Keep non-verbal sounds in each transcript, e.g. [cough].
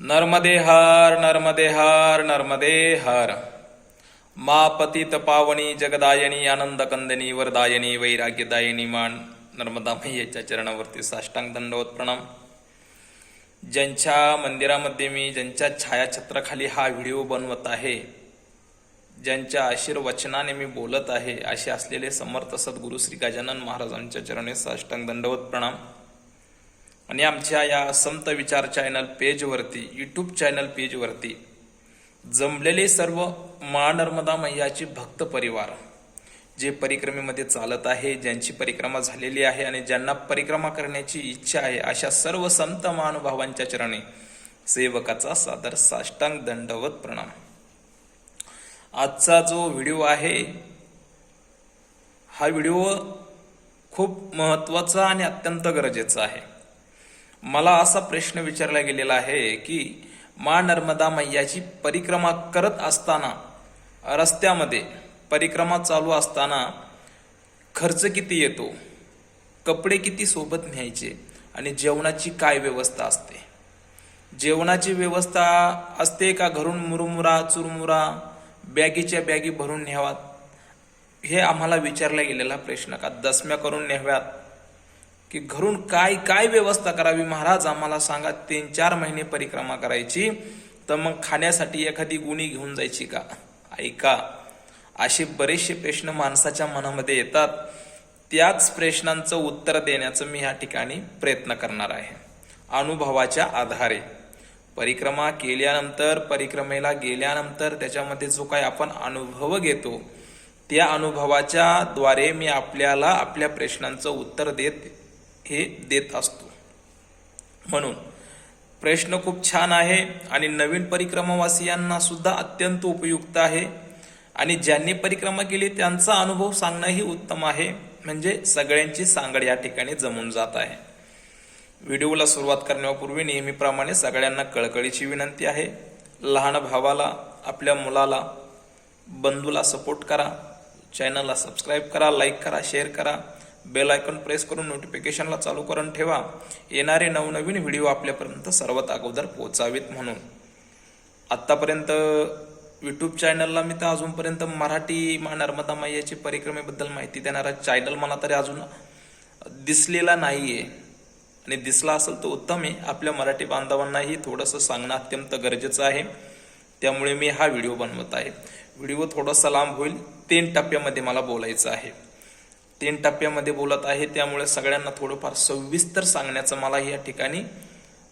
नर्मदे हर नर्मदे हर नर्मदे हर मा पतित पावणी जगदायनी आनंद कंदनी वरदायनी वैराग्यदायनी मान नर्मदा मैयाच्या चरणावरती साष्टांग दंडवत प्रणाम ज्यांच्या मंदिरामध्ये मी ज्यांच्या छायाचित्राखाली हा व्हिडिओ बनवत आहे ज्यांच्या आशीर्वचनाने मी बोलत आहे असे असलेले समर्थ सद्गुरू श्री गजानन महाराजांच्या चरणे साष्टांग दंडवत प्रणाम आणि आमच्या या संत विचार चॅनल पेजवरती यूट्यूब चॅनल पेजवरती जमलेले सर्व मा नर्मदा मैयाचे भक्त परिवार जे परिक्रमेमध्ये चालत आहे ज्यांची परिक्रमा झालेली आहे आणि ज्यांना परिक्रमा करण्याची इच्छा आहे अशा सर्व संत महानुभावांच्या चरणी सेवकाचा सादर साष्टांग दंडवत प्रणाम. आजचा जो व्हिडिओ आहे हा व्हिडिओ खूप महत्त्वाचा आणि अत्यंत गरजेचा आहे. मला असा प्रश्न विचारला गेलेला आहे की मा नर्मदा मैयाची परिक्रमा करत असताना रस्त्यामध्ये परिक्रमा चालू असताना खर्च किती येतो? कपडे किती सोबत न्यायचे? आणि जेवणाची काय व्यवस्था असते? जेवणाची व्यवस्था असते का घरून मुरमुरा चुरमुरा बॅगीच्या बॅगी भरून न्यावात? हे आम्हाला विचारला गेलेला प्रश्न का दसम्या करून न्याव्यात? की घरून काय काय व्यवस्था करावी? महाराज आम्हाला सांगा तीन चार महिने परिक्रमा करायची तर मग खाण्यासाठी एखादी गुणी घेऊन जायची का? ऐका असे बरेचसे प्रश्न माणसाच्या मनामध्ये येतात. त्याच प्रश्नांचं उत्तर देण्याचं मी या ठिकाणी प्रयत्न करणार आहे. अनुभवाच्या आधारे. परिक्रमा केल्यानंतर परिक्रमेला गेल्यानंतर त्याच्यामध्ये जो काही आपण अनुभव घेतो त्या अनुभवाच्या द्वारे मी आपल्याला आपल्या प्रश्नांचं उत्तर देत हे देत असतो. म्हणून प्रश्न खूप छान आहे आणि नवीन परिक्रमावासियांना सुद्धा अत्यंत उपयुक्त आहे. आणि ज्यांनी परिक्रमा केली त्यांचा अनुभव सांगणंही उत्तम आहे. म्हणजे सगळ्यांची सांगड या ठिकाणी जमून जात आहे. व्हिडिओला सुरुवात करण्यापूर्वी नेहमीप्रमाणे सगळ्यांना कळकळीची विनंती आहे. लहान भावाला आपल्या मुलाला बंधूला सपोर्ट करा. चॅनलला सबस्क्राईब करा लाईक करा शेअर करा. बेल आयकॉन प्रेस करून नोटिफिकेशनला चालू करून ठेवा. येणारे नवनवीन व्हिडिओ आपल्यापर्यंत सर्वात अगोदर पोहोचावेत म्हणून. आत्तापर्यंत यूट्यूब चॅनलला मी तर अजूनपर्यंत मराठी मा नर्मदा मैयाची परिक्रमेबद्दल माहिती देणारा चॅनल मला तरी अजून दिसलेला नाही आहे आणि दिसला असेल तर उत्तम आहे. आपल्या मराठी बांधवांनाही थोडंसं सांगणं अत्यंत गरजेचं आहे. त्यामुळे मी हा व्हिडिओ बनवत आहे. व्हिडिओ थोडासा लांब होईल. तीन टप्प्यामध्ये मला बोलायचं आहे. तीन टप्प्यामध्ये बोलत आहे. त्यामुळे सगळ्यांना थोडंफार सविस्तर सांगण्याचा मला या ठिकाणी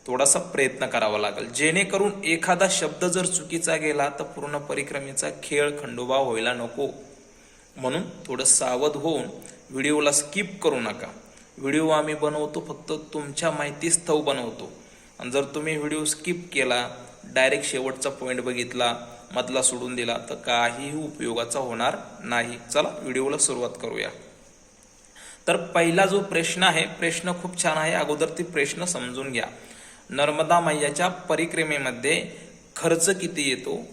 थोडासा प्रयत्न करावा लागेल. जेणेकरून एखादा शब्द जर चुकीचा गेला तर पूर्ण परिक्रमेचा खेळ खंडोबा व्हायला नको. म्हणून थोडं सावध होऊन व्हिडिओला स्किप करू नका. व्हिडिओ आम्ही बनवतो फक्त तुमच्या माहितीस्तव बनवतो. आणि जर तुम्ही व्हिडिओ स्किप केला डायरेक्ट शेवटचा पॉईंट बघितला मधला सोडून दिला तर काहीही उपयोगाचा होणार नाही. चला व्हिडिओला सुरुवात करूया. तर पहिला जो प्रश्न आहे प्रश्न खूप छान आहे. अगोदर ती प्रश्न समजून घ्या. नर्मदा मैयाच्या परिक्रमेमध्ये खर्च किती येतो?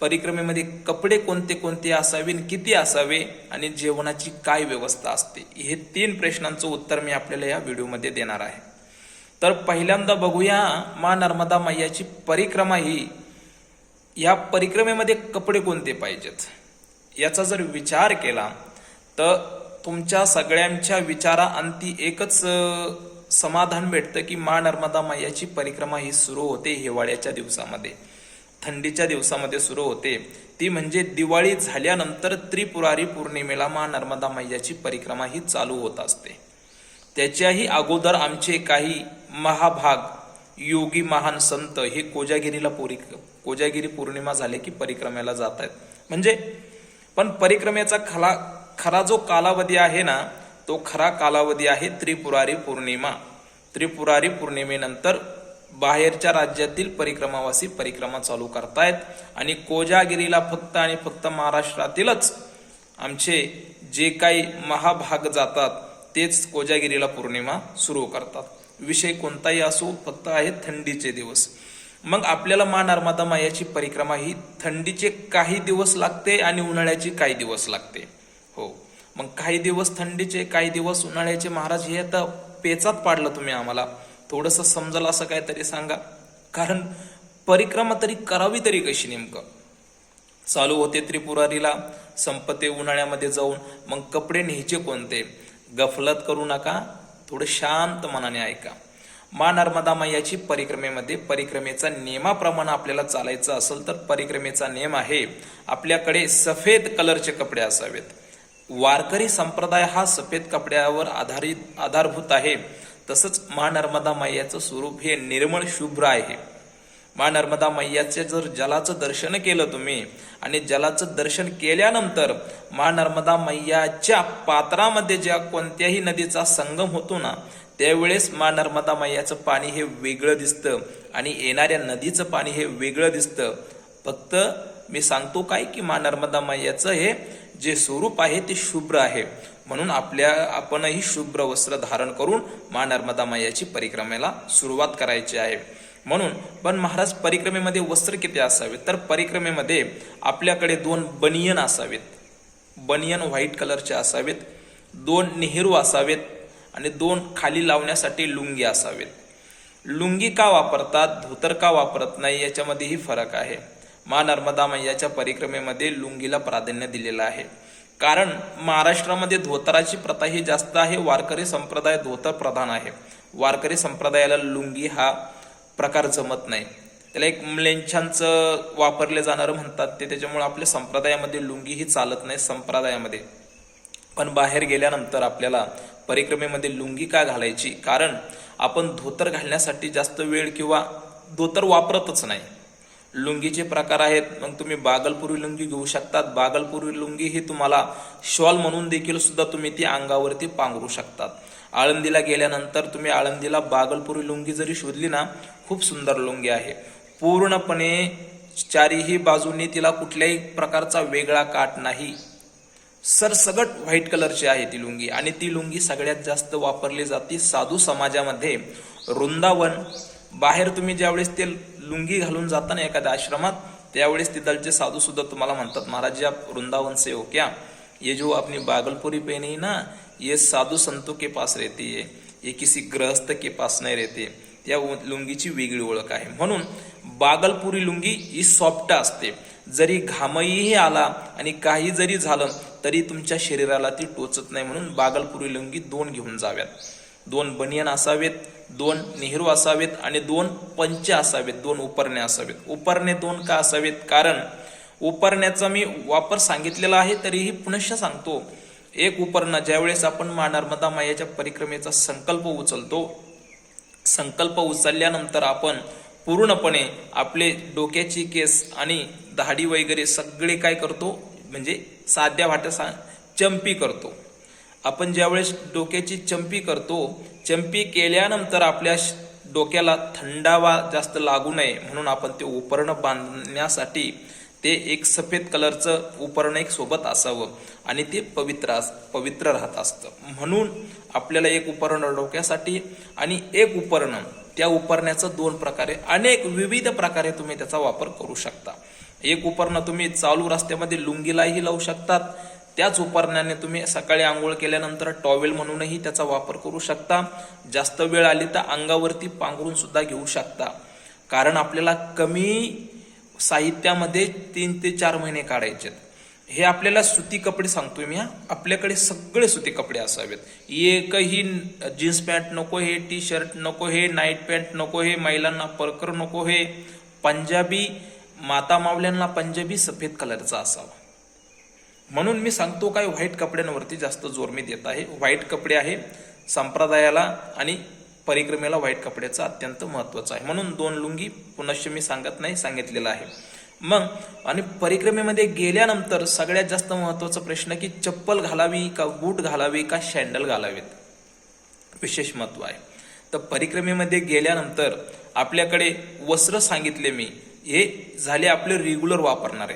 परिक्रमेमध्ये कपडे कोणते कोणते असावे आणि किती असावे आणि जेवणाची काय व्यवस्था असते? हे तीन प्रश्नांचं उत्तर मी आपल्याला या व्हिडिओमध्ये देणार आहे. तर पहिल्यांदा बघूया मा नर्मदा मैयाची परिक्रमा ही या परिक्रमेमध्ये कपडे कोणते पाहिजेत? याचा जर विचार केला तर तुमच्या सगळ्यांच्या विचारांती एकच समाधान भेटतं की मा नर्मदा मैयाची परिक्रमा ही सुरू होते हिवाळ्याच्या दिवसामध्ये. थंडीच्या दिवसामध्ये सुरू होते. ती म्हणजे दिवाळी झाल्यानंतर त्रिपुरारी पौर्णिमेला मा नर्मदा मैयाची परिक्रमा ही चालू होत असते. त्याच्याही अगोदर आमचे काही महाभाग योगी महान संत हे कोजागिरीला पोरी कोजागिरी पौर्णिमा झाले की परिक्रमेला जात आहेत म्हणजे पण परिक्रमेचा खला खरा जो कालावधी आहे ना तो खरा कालावधी आहे त्रिपुरारी पौर्णिमा. त्रिपुरारी पौर्णिमेनंतर बाहेरच्या राज्यातील परिक्रमावासी परिक्रमा चालू करतायत आणि कोजागिरीला फक्त आणि फक्त महाराष्ट्रातीलच आमचे जे काही महाभाग जातात तेच कोजागिरीला पौर्णिमा सुरू करतात. विषय कोणताही असो फक्त आहे थंडीचे दिवस. मग आपल्याला मा नर्मदा मायाची परिक्रमा ही थंडीचे काही दिवस लागते आणि उन्हाळ्याची काही दिवस लागते. मग काही दिवस थंडीचे काही दिवस उन्हाळ्याचे महाराज हे आता पेचात पाडलं तुम्ही आम्हाला. थोडंसं समजलं असं काहीतरी सांगा. कारण परिक्रमा तरी करावी तरी कशी नेमकं? चालू होते त्रिपुरारीला संपते उन्हाळ्यामध्ये जाऊन मग कपडे न्यायचे कोणते? गफलत करू नका थोडं शांत मनाने ऐका. मा नर्मदा मैयाची परिक्रमेमध्ये परिक्रमेचा नियमाप्रमाणे आपल्याला चालायचं असेल तर परिक्रमेचा नियम आहे. आपल्याकडे सफेद कलरचे कपडे असावेत. वारकरी संप्रदाय हा सफेद कपड्यावर आधारित आधारभूत आहे. तसंच मा नर्मदा मैयाचं स्वरूप हे निर्मळ शुभ्र आहे. मा नर्मदा मैयाचे जर जलाचं दर्शन केलं तुम्ही आणि जलाचं दर्शन केल्यानंतर मा नर्मदा मैयाच्या पात्रामध्ये ज्या कोणत्याही नदीचा संगम होतो ना त्यावेळेस मा नर्मदा मैयाचं पाणी हे वेगळं दिसतं आणि येणाऱ्या नदीचं पाणी हे वेगळं दिसतं. फक्त मी सांगतो काय की मा नर्मदा मैयाचं हे जे स्वरूप आहे ते शुभ्र आहे. म्हणून आपल्या आपणही शुभ्र वस्त्र धारण करून मा नर्मदा मायाची परिक्रमेला सुरुवात करायची आहे. म्हणून पण महाराज परिक्रमेमध्ये वस्त्र किती असावेत? तर परिक्रमेमध्ये आपल्याकडे दोन बनियन असावेत. बनियन व्हाईट कलरचे असावेत दोन नेहरू असावेत आणि दोन खाली लावण्यासाठी लुंगी असावेत. लुंगी का वापरतात? धोतर का वापरत नाही? याच्यामध्येही फरक आहे. मा नर्मदा मैयाच्या परिक्रमेमध्ये लुंगीला प्राधान्य दिलेलं आहे. कारण महाराष्ट्रामध्ये धोतराची प्रथा ही जास्त आहे वारकरी संप्रदाय धोतर प्रधान आहे. वारकरी संप्रदायाला लुंगी हा प्रकार जमत नाही. त्याला एक म्लेंछांचं वापरले जाणारं म्हणतात ते त्याच्यामुळे आपल्या संप्रदायामध्ये लुंगी ही चालत नाही संप्रदायामध्ये. पण बाहेर गेल्यानंतर आपल्याला परिक्रमेमध्ये लुंगी का घालायची? कारण आपण धोतर घालण्यासाठी जास्त वेळ किंवा धोतर वापरतच नाही. लुंगीचे प्रकार आहेत. मग तुम्ही बागलपुरी लुंगी घेऊ शकतात. बागलपुरी लुंगी ही तुम्हाला शॉल म्हणून देखील सुद्धा तुम्ही ती अंगावरती पांघरू शकतात. आळंदीला गेल्यानंतर तुम्ही आळंदीला बागलपुरी लुंगी जरी शोधली ना खूप सुंदर लुंगी आहे. पूर्णपणे चारीही बाजूने तिला कुठल्याही प्रकारचा वेगळा काट नाही. सरसगट व्हाईट कलरची आहे ती लुंगी आणि ती लुंगी सगळ्यात जास्त वापरली जाते साधू समाजामध्ये. वृंदावन बाहेर तुम्ही ज्यावेळेस ते लुंगी घालून जाता ना एखाद्या आश्रमात त्यावेळेस तिथलचे साधू सुद्धा तुम्हाला म्हणतात महाराज आप वृंदावन से हो क्या ये जो अपनी बागलपुरी पहनी ना ये साधू संतों के पास रहती है ये किसी गृहस्थ के पास नाही रहते त्या लुंगीची वेगळी ओळख आहे. म्हणून बागलपुरी लुंगी ही सॉफ्ट असते. जरी घामही आला आणि काही जरी झालं तरी तुमच्या शरीराला ती टोचत नाही म्हणून बागलपुरी लुंगी दोन घेऊन जाव्यात. दोन बनियन असावेत दोन नेहरू असावेत आणि दोन पंच असावेत दोन उपरणे असावेत. उपरणे दोन का असावेत? कारण उपरण्याचा मी वापर सांगितलेला आहे तरीही पुनश्च सांगतो. एक उपरणं ज्यावेळेस आपण मा नर्मदा मायाच्या परिक्रमेचा संकल्प उचलतो. संकल्प उचलल्यानंतर आपण पूर्णपणे आपले डोक्याची केस आणि दाढी वगैरे सगळे काय करतो? म्हणजे साध्या वाट्या सा चंपी करतो. आपण ज्यावेळेस डोक्याची चंपी करतो चंपी केल्यानंतर आपल्या डोक्याला थंडावा जास्त लागू नये म्हणून आपण ते उपरण बांधण्यासाठी ते एक सफेद कलरचं उपरण एक सोबत असावं आणि ते पवित्र पवित्र राहत असतं. म्हणून आपल्याला एक उपरण डोक्यासाठी आणि एक उपरण त्या उपरण्याचं दोन प्रकारे अनेक विविध प्रकारे तुम्ही त्याचा वापर करू शकता. एक उपरणं तुम्ही चालू रस्त्यामध्ये लुंगीलाही लावू शकतात त्याच उपरण्याने तुम्ही सकाळी आंघोळ केल्यानंतर टॉवेल म्हणूनही त्याचा वापर करू शकता. जास्त वेळ आली तर अंगावरती पांघरून सुद्धा घेऊ शकता. कारण आपल्याला कमी साहित्यामध्ये तीन ते चार महिने काढायचे हे आपल्याला सुती कपडे सांगतोय मी हा. आपल्याकडे सगळे सुती कपडे असावेत. एकही जीन्स पॅन्ट नको हे टी शर्ट नको हे नाईट पॅन्ट नको हे महिलांना परकर नको हे पंजाबी माता मावल्यांना पंजाबी सफेद कलरचा असावा. म्हणून मी सांगतो काय व्हाईट कपड्यांवरती जास्त जोर मी देत आहे. व्हाईट कपडे आहे संप्रदायाला आणि परिक्रमेला व्हाईट कपड्याचं अत्यंत महत्वाचं आहे. म्हणून दोन लुंगी पुनश्च मी सांगत नाही सांगितलेलं आहे. मग आणि परिक्रमेमध्ये गेल्यानंतर सगळ्यात जास्त महत्त्वाचा प्रश्न की चप्पल घालावी का बूट घालावी का शँडल घालावेत? विशेष महत्त्व आहे. तर परिक्रमेमध्ये गेल्यानंतर आपल्याकडे वस्त्र सांगितले मी. हे झाले आपले रेग्युलर वापरणारे.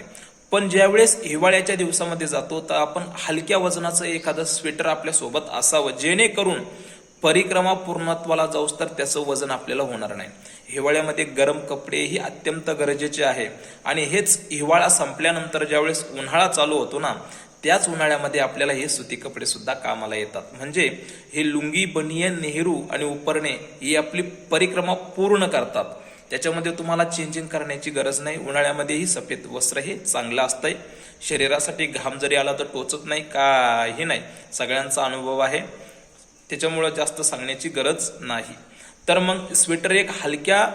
पण ज्यावेळेस हिवाळ्याच्या दिवसामध्ये जातो तर आपण हलक्या वजनाचं एखादं स्वेटर आपल्यासोबत असावं जेणेकरून परिक्रमा पूर्णत्वाला जाऊस तर त्याचं वजन आपल्याला होणार नाही. हिवाळ्यामध्ये गरम कपडे ही अत्यंत गरजेचे आहे. आणि हेच हिवाळा संपल्यानंतर ज्यावेळेस उन्हाळा चालू होतो ना त्याच उन्हाळ्यामध्ये आपल्याला हे सुती कपडे सुद्धा कामाला येतात. म्हणजे हे लुंगी बनियन नेहरू आणि उपरणे ही आपली परिक्रमा पूर्ण करतात. त्याच्यामध्ये तुम्हाला चेंजिंग करण्याची गरज नाही. उन्हाळ्यामध्येही सफेद वस्त्र हे चांगलं असतंय. शरीरासाठी घाम जरी आला तर टोचत नाही काही नाही. सगळ्यांचा अनुभव आहे. त्याच्यामुळं जास्त सांगण्याची गरज नाही. तर मग स्वेटर एक हलक्या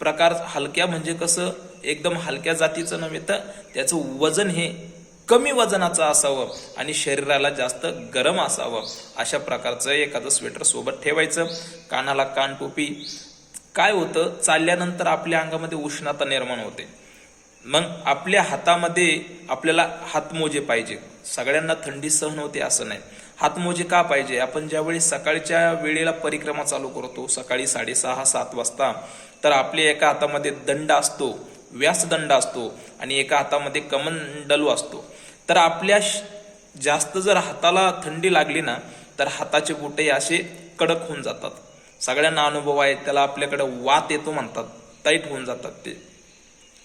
प्रकार हलक्या म्हणजे कसं? एकदम हलक्या जातीचं नव्हे तर त्याचं वजन हे कमी वजनाचं असावं आणि शरीराला जास्त गरम असावं. अशा प्रकारचं एखादं स्वेटर सोबत ठेवायचं. कानाला कान टोपी काय होतं? चालल्यानंतर आपल्या अंगामध्ये उष्णता निर्माण होते. मग आपल्या हातामध्ये आपल्याला हातमोजे पाहिजे. सगळ्यांना थंडी सहन होते असं नाही. हातमोजे का पाहिजे? आपण ज्यावेळी सकाळच्या वेळेला परिक्रमा चालू करतो सकाळी साडेसहा सात वाजता तर आपल्या एका हातामध्ये दंड असतो व्यासदंड असतो आणि एका हातामध्ये कमंडलू असतो. तर आपल्या जास्त जर हाताला थंडी लागली ना तर हाताचे बोटे असे कडक होऊन जातात. सगळ्यांना अनुभव आहे त्याला आपल्याकडे वात येतो म्हणतात टाईट होऊन जातात ते.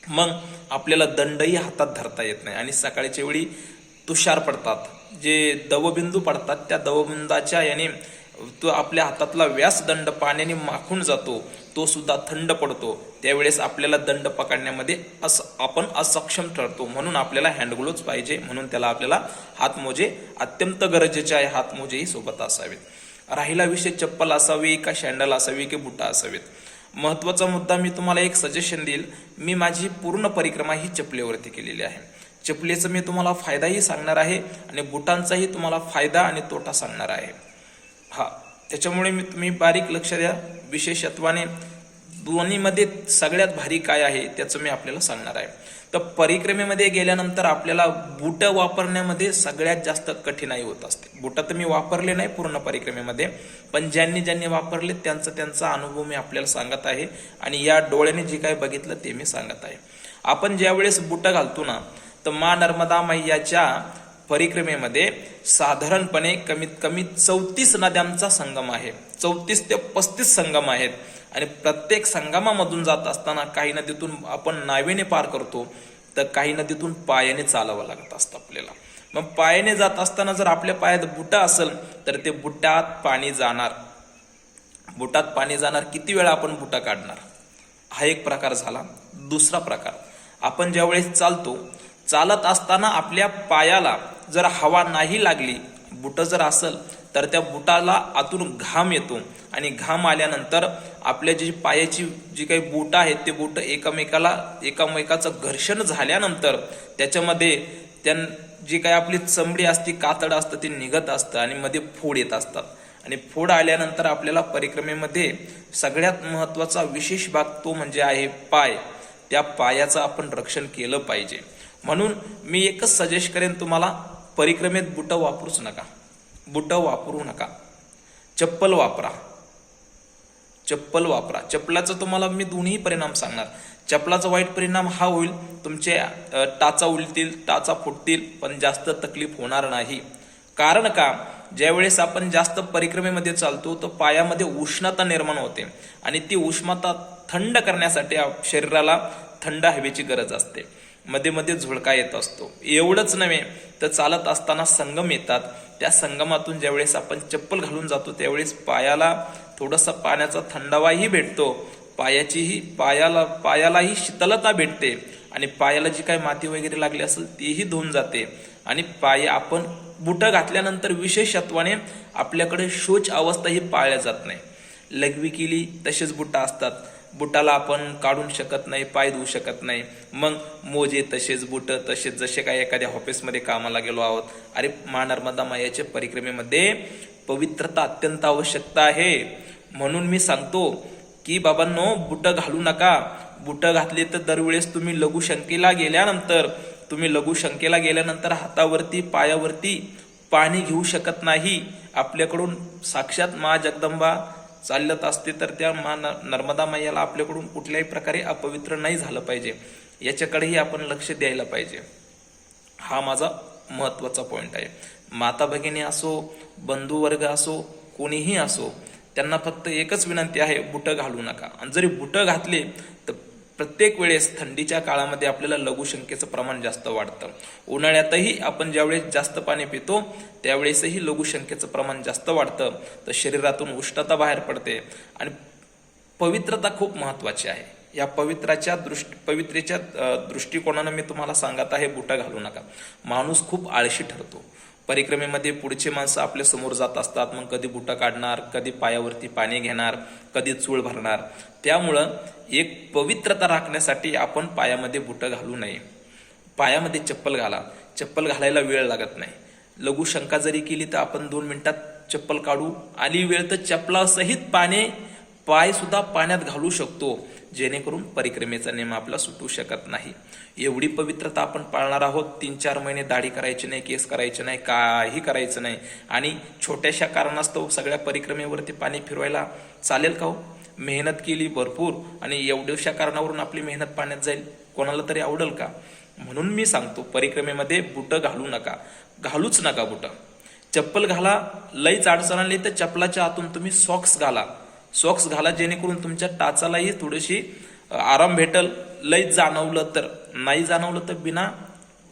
मग आपल्याला दंडही हातात धरता येत नाही आणि सकाळच्या वेळी तुषार पडतात. जे दवबिंदू पडतात त्या दवबिंदाच्या याने तो आपल्या हातातला व्यासदंड पाण्याने माखून जातो तो सुद्धा थंड पडतो. त्यावेळेस आपल्याला दंड पकडण्यामध्ये अस आपण असक्षम ठरतो. म्हणून आपल्याला हँडग्लोव्ज पाहिजे म्हणून त्याला आपल्याला हातमोजे अत्यंत गरजेचे आहे. हातमोजेही सोबत असावेत. राहिला विषय चप्पल असावी का शँडल असावी की बुटा असावेत? महत्त्वाचा मुद्दा मी तुम्हाला एक सजेशन देईल. मी माझी पूर्ण परिक्रमा ही चपलेवरती केलेली आहे. चपलेचं मी तुम्हाला फायदाही सांगणार आहे आणि बुटांचाही तुम्हाला फायदा आणि तोटा सांगणार आहे. हा त्याच्यामुळे मी तुम्ही बारीक लक्ष द्या. विशेषत्वाने दोन्हीमध्ये सगळ्यात भारी काय आहे त्याचं मी आपल्याला सांगणार आहे. तर परिक्रमेमध्ये गेल्यानंतर आपल्याला बुट वापरण्यामध्ये सगळ्यात जास्त कठीणाई होत असते. बुट तर मी वापरले नाही पूर्ण परिक्रमेमध्ये पण ज्यांनी ज्यांनी वापरले त्यांचा त्यांचा अनुभव मी आपल्याला सांगत आहे आणि या डोळ्याने जे काय बघितलं ते मी सांगत आहे. आपण ज्यावेळेस बुट घालतो ना तर मा नर्मदा मैयाच्या परिक्रमेमध्ये साधारणपणे कमीत कमी चौतीस नद्यांचा संगम आहे. चौतीस ते पस्तीस संगम आहेत. आणि प्रत्येक संगमामधून जात असताना काही नदीतून आपण नावेने पार करतो तर काही नदीतून पायाने चालावं लागत असतं आपल्याला. मग पायाने जात असताना जर आपल्या पायात बुटा असेल तर ते बुटात पाणी जाणार. बुटात पाणी जाणार किती वेळा आपण बुटा काढणार? हा एक प्रकार झाला. दुसरा प्रकार आपण ज्यावेळेस चालतो चालत असताना आपल्या पायाला जर हवा नाही लागली बुटं जर असेल तर त्या बुटाला आतून घाम येतो आणि घाम आल्यानंतर आपल्या जी पायाची जी काही बोट आहेत ते बोट एकामेकाला एकामेकाचं घर्षण झाल्यानंतर त्याच्यामध्ये त्या जी काही आपली चमडी असते कातड असतं ते निघत असतं आणि मध्ये फोड येत असतात आणि फोड आल्यानंतर आपल्याला परिक्रमेमध्ये सगळ्यात महत्त्वाचा विशेष भाग तो म्हणजे आहे पाय. त्या पायाचं आपण रक्षण केलं पाहिजे. म्हणून मी एकच सजेस्ट करेन तुम्हाला परिक्रमेत बुटं वापरूच नका. बुटं वापरू नका. चप्पल वापरा. चप्पल वापरा. चप्पलाचा तुम्हाला मी दोन्ही परिणाम सांगणार. चप्पलाचा वाईट परिणाम हा होईल तुमचे टाचा उलतील टाचा फुटतील पण जास्त तकलीफ होणार नाही. कारण का? ज्यावेळेस आपण जास्त परिक्रमेमध्ये चालतो तर पायामध्ये उष्णता निर्माण होते आणि ती उष्णता थंड करण्यासाठी शरीराला थंड हवेची गरज असते. मध्ये मध्ये झुळका येत असतो. एवढंच नव्हे तर चालत असताना संगम येतात. त्या संगमातून ज्यावेळेस आपण चप्पल घालून जातो त्यावेळेस पायाला थोडासा पाण्याचा थंडावाही भेटतो. पायाचीही पायाला पायालाही शीतलता भेटते आणि पायाला जी काही माती वगैरे लागली असेल तीही धुवून जाते. आणि पाय आपण बुटं घातल्यानंतर विशेषत्वाने आपल्याकडे शोच अवस्था ही पाळल्या जात नाही. लघवी केली तसेच बुटा असतात. बुटाला आपण काढून शकत नाही पाय धुवू शकत नाही. मग मोजे तसेच बुट तसेच जसे काही एखाद्या ऑफिसमध्ये कामाला गेलो आहोत. अरे मा नर्मदा मायाच्या परिक्रमेमध्ये पवित्रता अत्यंत आवश्यकता आहे. म्हणून मी सांगतो की बाबांनो बुट घालू नका. बुट घातले तर दरवेळेस तुम्ही लघुशंकेला गेल्यानंतर तुम्ही लघुशंकेला गेल्यानंतर हातावरती पायावरती पाणी घेऊ शकत नाही. आपल्याकडून साक्षात मा जगदंबा चालत असते तर त्या मा न- नर्मदा मैयाला आपल्याकडून कुठल्याही प्रकारे अपवित्र नाही झालं पाहिजे. याच्याकडेही आपण लक्ष द्यायला पाहिजे. हा माझा महत्त्वाचा पॉईंट आहे. माता भगिनी असो बंधुवर्ग असो कोणीही असो त्यांना फक्त एकच विनंती आहे बुटं घालू नका. आणि जरी बुटं घातले प्रत्येक वेळेस थंडीच्या काळामध्ये आपल्याला लघुशंकेचं प्रमाण जास्त वाढतं. उन्हाळ्यातही आपण ज्यावेळेस जास्त पाणी पितो त्यावेळेसही लघुशंकेचं प्रमाण जास्त वाढतं. तर शरीरातून उष्णता बाहेर पडते आणि पवित्रता खूप महत्वाची आहे. या पवित्राच्या दृष्टी पवित्रेच्या दृष्टिकोनानं मी तुम्हाला सांगत आहे बुटं घालू नका. माणूस खूप आळशी ठरतो. परिक्रमेमध्ये पुढचे माणसं आपल्यासमोर जात असतात. मग कधी बुटं काढणार कधी पायावरती पाणी घेणार कधी चूळ भरणार. त्यामुळं एक पवित्रता राखण्यासाठी आपण पायामध्ये बुटं घालू नये. पायामध्ये चप्पल घाला. चप्पल घालायला वेळ लागत नाही. लघुशंका जरी केली तर आपण दोन मिनिटात चप्पल काढू. आली वेळ तर चप्पलासहित पाने पाय सुद्धा पाण्यात घालू शकतो. जेणेकरून परिक्रमेचा नियम आपला सुटू शकत नाही. एवढी पवित्रता आपण पाळणार आहोत तीन चार महिने दाढी करायची नाही केस करायचे नाही काही करायचं नाही. आणि छोट्याशा कारणास्तव सगळ्या परिक्रमेवरती पाणी फिरवायला चालेल का हो? मेहनत केली भरपूर आणि एवढ्याशा कारणावरून आपली मेहनत पाण्यात जाईल. कोणाला तरी आवडेल का? म्हणून मी सांगतो परिक्रमेमध्ये बुटं घालू नका. घालूच नका बुटं. चप्पल घाला लईच अडचण आली तर चप्पलाच्या आतून तुम्ही सॉक्स घाला. सॉक्स घाला जेणेकरून तुमच्या टाचालाही थोडीशी आराम भेटल. लय जाणवलं तर नाही जाणवलं तर बिना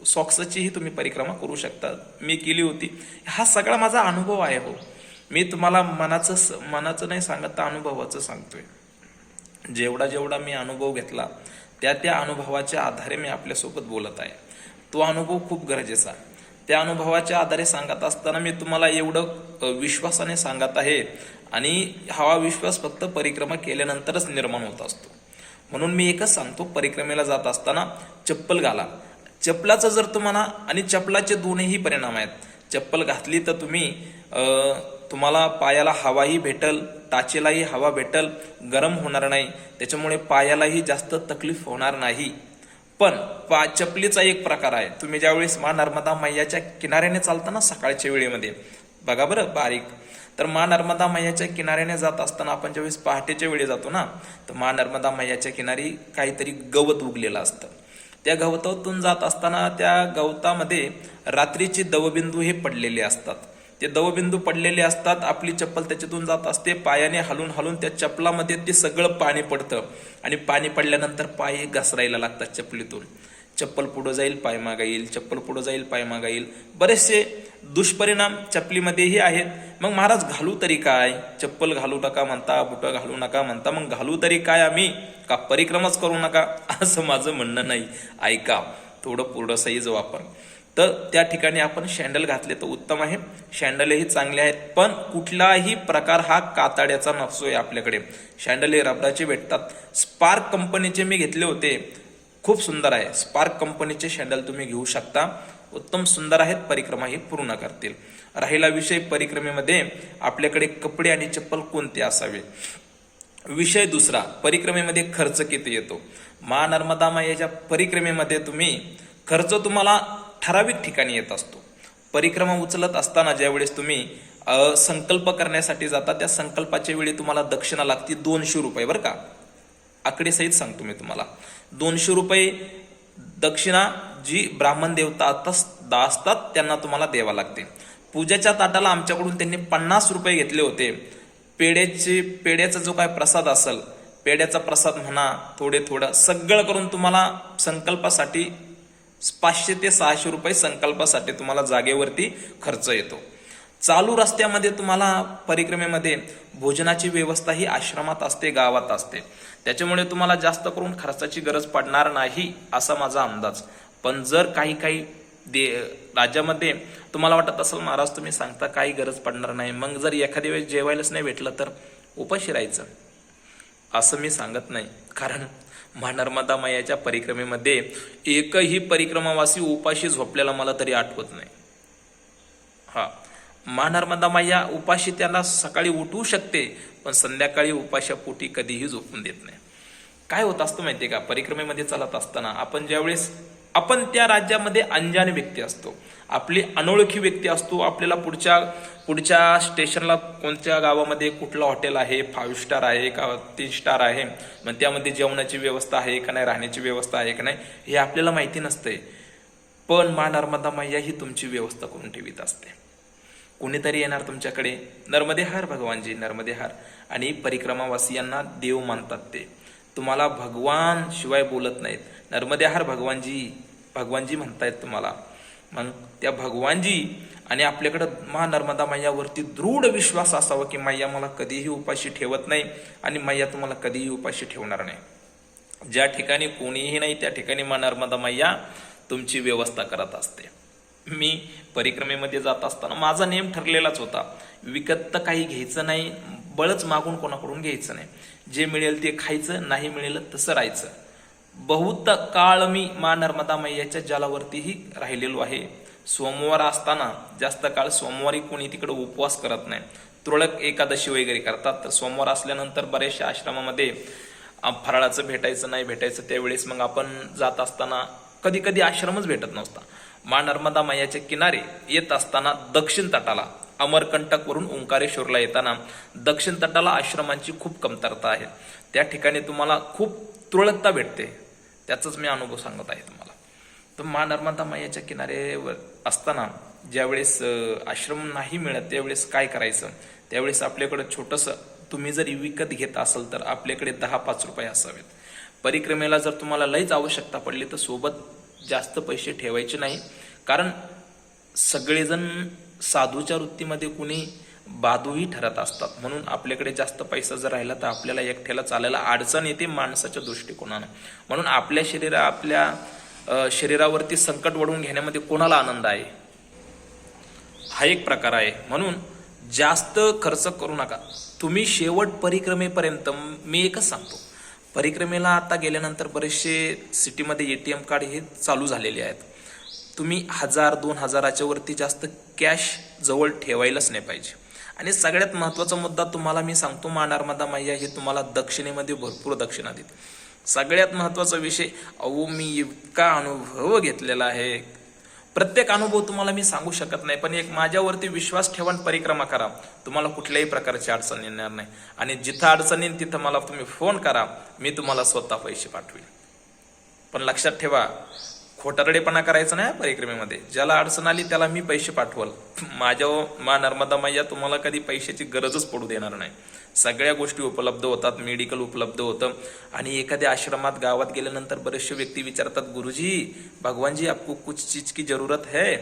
सॉक्सचीही तुम्ही परिक्रमा करू शकता. मी केली होती. हा सगळा माझा अनुभव आहे हो. मी तुम्हाला मनाचं स- मनाचं नाही सांगत तर अनुभवाचं सांगतोय. जेवढा जेवढा मी अनुभव घेतला त्या त्या अनुभवाच्या आधारे मी आपल्यासोबत बोलत आहे. तो अनुभव खूप गरजेचा. त्या अनुभवाच्या आधारे सांगत असताना मी तुम्हाला एवढं विश्वासाने सांगत आहे आणि हा विश्वास फक्त परिक्रमा केल्यानंतरच निर्माण होत असतो. म्हणून मी एकच सांगतो परिक्रमेला जात असताना चप्पल घाला. चप्पलाचं जर तुम्हाला आणि चप्पलाचे दोनही परिणाम आहेत. चप्पल घातली तर तुम्ही तुम्हाला पायाला हवाही भेटल टाचेलाही हवा भेटल गरम होणार नाही. त्याच्यामुळे पायालाही जास्त तकलीफ होणार नाही. पण पा चपलीचा एक प्रकार आहे. तुम्ही ज्यावेळेस मा नर्मदा मैयाच्या किनाऱ्याने चालता ना सकाळच्या वेळेमध्ये बघा बरं बारीक तर मा नर्मदा मैयाच्या किनाऱ्याने जात असताना आपण ज्यावेळेस पहाटेच्या वेळी जातो ना तर मा नर्मदा मैयाच्या किनारी काहीतरी गवत उगलेलं असतं. त्या गवतातून जात असताना त्या गवतामध्ये रात्रीचे दवबिंदू हे पडलेले असतात. ते दवबिंदू पडलेले असतात आपली चप्पल त्याच्यातून जात असते पायाने हलून हलून त्या चपलामध्ये ते सगळं पाणी पडतं. आणि पाणी पडल्यानंतर पाय हे घसरायला लागतात चपलीतून चप्पल पुढं जाईल पाय मागा येईल चप्पल पुढं जाईल पाय मागा येईल. बरेचसे दुष्परिणाम चपलीमध्येही आहेत. मग महाराज घालू तरी काय? चप्पल घालू नका म्हणता बुटं घालू नका म्हणता. मग घालू तरी काय आम्ही? का परिक्रमाच करू नका? [laughs] असं माझं म्हणणं नाही. ऐका थोडं पुढं सहीज वापर तर त्या ठिकाणी आपण शँडल घातले तर उत्तम आहे. शँडलही चांगले आहेत पण कुठलाही प्रकार हा कातड्याचा नसतोय आपल्याकडे. शँडल हे रबराचे भेटतात. स्पार्क कंपनीचे मी घेतले होते. खूप सुंदर आहे. स्पार्क कंपनीचे शँडल तुम्ही घेऊ शकता. उत्तम सुंदर आहेत. परिक्रमा ही पूर्ण करतील. राहिला विषय परिक्रमेमध्ये आपल्याकडे कपडे आणि चप्पल कोणते असावे? विषय दुसरा परिक्रमेमध्ये खर्च किती येतो? मा नर्मदा मायेच्या परिक्रमेमध्ये तुम्ही खर्च तुम्हाला ठराविक ठिकाणी येत असतो. परिक्रमा उचलत असताना ज्यावेळेस तुम्ही संकल्प करण्यासाठी जाता त्या संकल्पाच्या वेळी तुम्हाला दक्षिणा लागते दोनशे रुपये बरं का? आकडेसहित सांगतो मी तुम्हाला. दोनशे रुपये दक्षिणा जी ब्राह्मण देवता आता असतात त्यांना तुम्हाला द्यावा लागते. पूजेच्या ताटाला आमच्याकडून त्यांनी पन्नास रुपये घेतले होते. पेड्याचे पेड्याचा जो काय प्रसाद असेल पेड्याचा प्रसाद म्हणा थोडे थोडं सगळं करून तुम्हाला संकल्पासाठी पाचशे ते सहाशे रुपये संकल्पासाठी तुम्हाला जागेवरती खर्च येतो. चालू रस्त्यामध्ये तुम्हाला परिक्रमेमध्ये भोजनाची व्यवस्था ही आश्रमात असते गावात असते. त्याच्यामुळे तुम्हाला जास्त करून खर्चाची गरज पडणार नाही असा माझा अंदाज. पण जर काही काही दे राज्यामध्ये तुम्हाला वाटत असेल महाराज तुम्ही सांगता काही गरज पडणार नाही. मग जर एखाद्या वेळेस जेवायलाच नाही भेटलं तर उपाशी राहायचं. असं मी सांगत नाही. कारण महा नर्मदा मायाच्या परिक्रमेमध्ये एकही परिक्रमावासी उपाशी झोपलेला मला तरी आठवत नाही. हा. मा नर्मदा मैया उपाशी त्याला सकाळी उठवू शकते पण संध्याकाळी उपाशापोटी कधीही झोपून देत नाही. काय होत असतं माहितीये का? परिक्रमेमध्ये चालत असताना आपण ज्यावेळेस आपण त्या राज्यामध्ये अंजान व्यक्ती असतो आपली अनोळखी व्यक्ती असतो आपल्याला पुढच्या पुढच्या स्टेशनला कोणत्या गावामध्ये कुठलं हॉटेल आहे फाईव्ह स्टार आहे का तीन स्टार आहे मग त्यामध्ये जेवणाची व्यवस्था आहे का नाही राहण्याची व्यवस्था आहे का नाही हे आपल्याला माहिती नसते पण मा नर्मदा मैया ही तुमची व्यवस्था करून ठेवीत असते. कोणीतरी येणार तुमच्याकडे. नर्मदेहार भगवानजी नर्मदेहार. आणि परिक्रमावासियांना देव मानतात ते. तुम्हाला भगवान शिवाय बोलत नाहीत. नर्मदेहार भगवानजी भगवानजी म्हणतायत तुम्हाला. मग त्या भगवानजी आणि आपल्याकडं मा नर्मदा मैयावरती दृढ विश्वास असावा की मैया मला कधीही उपाशी ठेवत नाही आणि मैया तुम्हाला कधीही उपाशी ठेवणार नाही. ज्या ठिकाणी कोणीही नाही त्या ठिकाणी मा नर्मदा मैया तुमची व्यवस्था करत असते. मी परिक्रमेमध्ये जात असताना माझा नेम ठरलेलाच होता. विकत तर काही घ्यायचं नाही बळच मागून कोणाकडून घ्यायचं नाही. जे मिळेल ते खायचं नाही मिळेल तसं राहायचं. बहुत काळ मी मा नर्मदा मैयाच्या जलावरतीही राहिलेलो आहे. सोमवार असताना जास्त काळ सोमवारी कोणी तिकडे उपवास करत नाही. तुरळक एकादशी वगैरे करतात तर सोमवार असल्यानंतर बऱ्याचशा आश्रमामध्ये फराळाचं भेटायचं नाही भेटायचं त्यावेळेस मग आपण जात असताना कधी कधी आश्रमच भेटत नसता मा नर्मदा मैयाच्या किनारे येत असताना दक्षिण तटाला अमरकंटकवरून ओंकारेश्वरला येताना दक्षिण तटाला आश्रमांची खूप कमतरता आहे. त्या ठिकाणी तुम्हाला खूप तुरळकता भेटते. त्याचाच मी अनुभव सांगत आहे तुम्हाला. तर मा नर्मदा मैयाच्या किनारेवर असताना ज्यावेळेस आश्रम नाही मिळत त्यावेळेस काय करायचं? त्यावेळेस आपल्याकडं छोटंसं तुम्ही जर विकत घेत असाल तर आपल्याकडे दहा पाच रुपये असावेत. परिक्रमेला जर तुम्हाला लईच आवश्यकता पडली तर सोबत जास्त पैसे ठेवायचे नाही. कारण सगळेजण साधूच्या वृत्तीमध्ये कुणी बाधूही ठरत असतात. म्हणून आपल्याकडे जास्त पैसा जर राहिला तर आपल्याला एकट्याला चालायला अडचण येते माणसाच्या दृष्टिकोनानं. म्हणून आपल्या शरीरा आपल्या शरीरावरती संकट वडवून घेण्यामध्ये कोणाला आनंद आहे? हा एक प्रकार आहे. म्हणून जास्त खर्च करू नका. तुम्ही शेवट परिक्रमेपर्यंत मी एकच सांगतो. परिक्रमेला आता गेल्यानंतर बरेचसे सिटीमध्ये ए टी एम कार्ड हे चालू झालेले आहेत. तुम्ही हजार दोन हजाराच्या वरती जास्त कॅश जवळ ठेवायलाच नाही पाहिजे. आणि सगळ्यात महत्त्वाचा मुद्दा तुम्हाला मी सांगतो मा नर्मदा मैया हे तुम्हाला दक्षिणेमध्ये भरपूर दक्षिणा देते सगळ्यात महत्त्वाचा विषय अहो मी इतका अनुभव घेतलेला आहे प्रत्येक अनुभव तुम्हाला मी सांगू शकत नाही पण एक माझ्यावरती विश्वास ठेवा परिक्रमा करा. तुम्हाला कुठल्याही प्रकारची अडचण येणार नाही. आणि जिथं अडचण येईल तिथं मला तुम्ही फोन करा. मी तुम्हाला स्वतः पैसे पाठवेन. पण लक्षात ठेवा खोटारडेपणा करायचा नाही परिक्रमेमध्ये. ज्याला अडचण आली त्याला मी पैसे पाठवल. माझ्या मा नर्मदा मैया तुम्हाला कधी पैशाची गरजच पडू देणार नाही. सगळ्या गोष्टी उपलब्ध होतात मेडिकल उपलब्ध होतं. आणि एखाद्या आश्रमात गावात गेल्यानंतर बरेचसे व्यक्ती विचारतात गुरुजी भगवानजी आपको कुछ चीज की जरूरत है?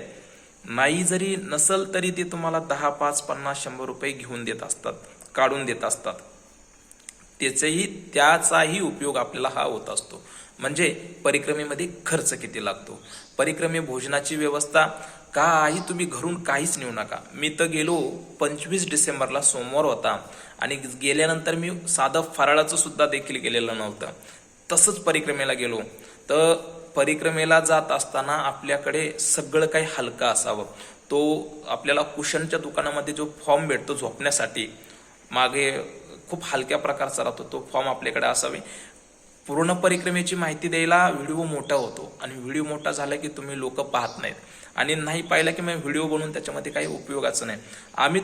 नाही जरी नसल तरी ते तुम्हाला दहा पाच पन्नास शंभर रुपये घेऊन देत असतात काढून देत असतात. त्याचंही त्याचाही उपयोग आपल्याला हा होत असतो. म्हणजे परिक्रमेमध्ये खर्च किती लागतो? परिक्रमे भोजनाची व्यवस्था काही तुम्ही घरून काहीच नेऊ नका. मी तर गेलो पंचवीस डिसेंबरला सोमवार होता. आणि गेल्यानंतर मी साधं फराळाचं सुद्धा देखील गेलेलं नव्हतं. तसंच परिक्रमेला गेलो. तर परिक्रमेला जात असताना आपल्याकडे सगळं काही हलकं असावं. तो आपल्याला कुशनच्या दुकानामध्ये जो फॉर्म भेटतो झोपण्यासाठी मागे खूप हलक्या प्रकारचा राहतो तो फॉर्म आपल्याकडे असावे. पूर्ण परिक्रमेची माहिती द्यायला व्हिडिओ मोठा होतो आणि व्हिडिओ मोठा झाला की तुम्ही लोक पाहत नाहीत. आणि नाही पाहिलं की मग व्हिडिओ बनवून त्याच्यामध्ये काही उपयोगाचं नाही. आम्ही